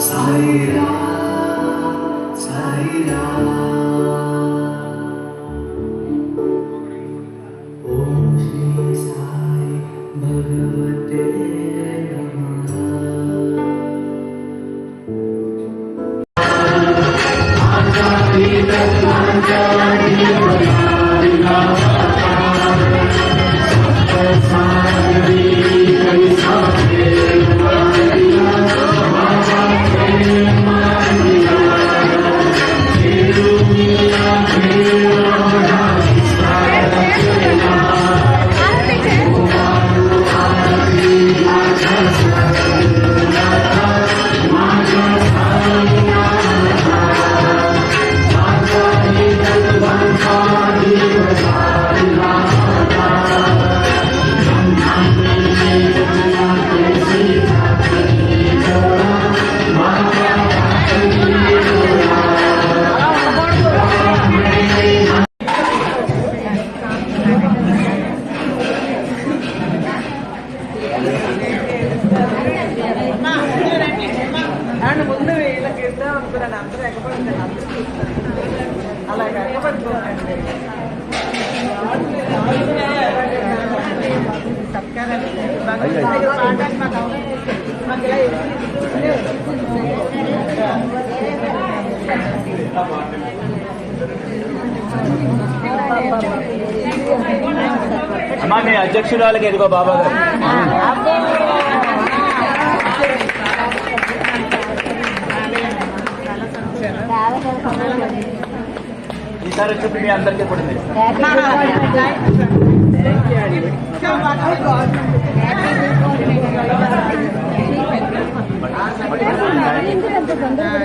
在呀，在呀。అమ్మా మీ అధ్యక్షురాలకి ఎదుగో బాబా గారు? ఈసారి వచ్చి మీ అందరికీ కూడా ఉంది. ఎందుకంత తొందర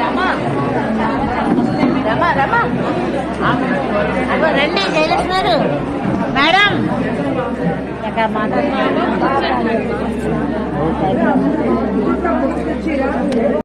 ఎప్పుడైనా రమా రమా చేస్తున్నారు రండి, రండి, రండి. ఎన్నో నంబర్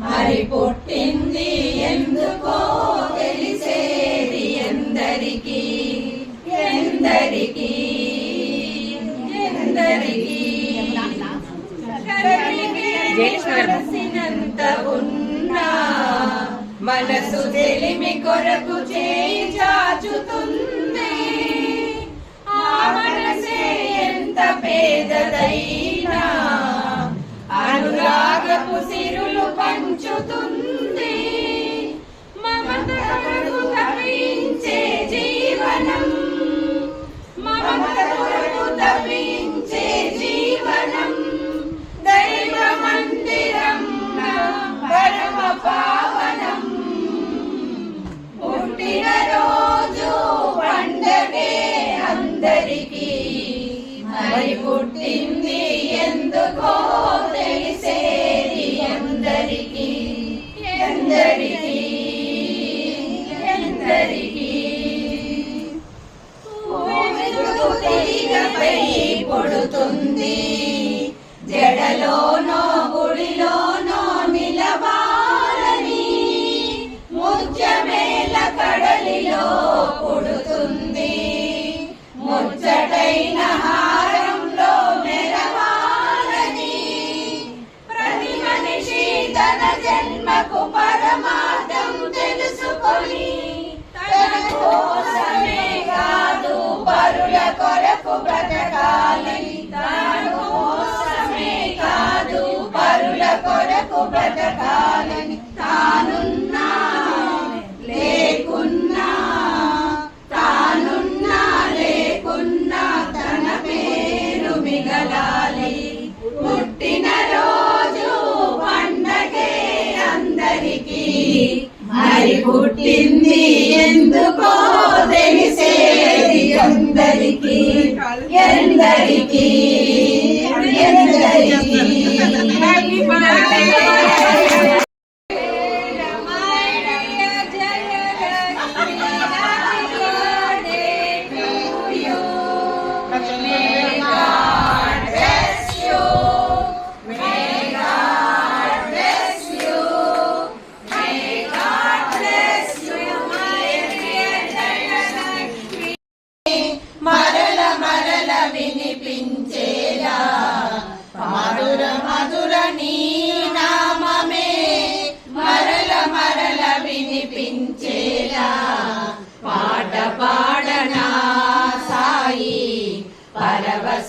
మరి పుట్టింది ఎందుకో తెలిసేది ఎందరికి? ఎందరికి? ఎందరికి? కలిసినంత ఉన్నా. మనసు తెలిమి కొరకు చేయి చాచుతున్నా. పుట్టింది ఎందుకో తెలియదు. పరుల కొరకు బ్రతకాలి. తన కోసమే కాదు పరుల కొరకు బ్రతకాలని తానున్నా లేకున్నా తానున్నా లేకున్నా తన పేరు మిగలాలి. పుట్టిన రోజు పండగే అందరికీ. మరి పుట్టింది ఎందుకో ఎందరికీ ఎందరికీ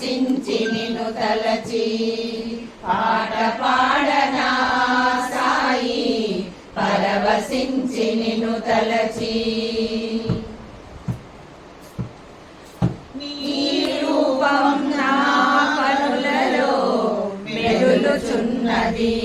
పరవశించి నిన్ను తలచి పాట పాడనా సాయి పరవశించి నిన్ను తలచి రూపం నా కనులలో మెదులుచున్నది.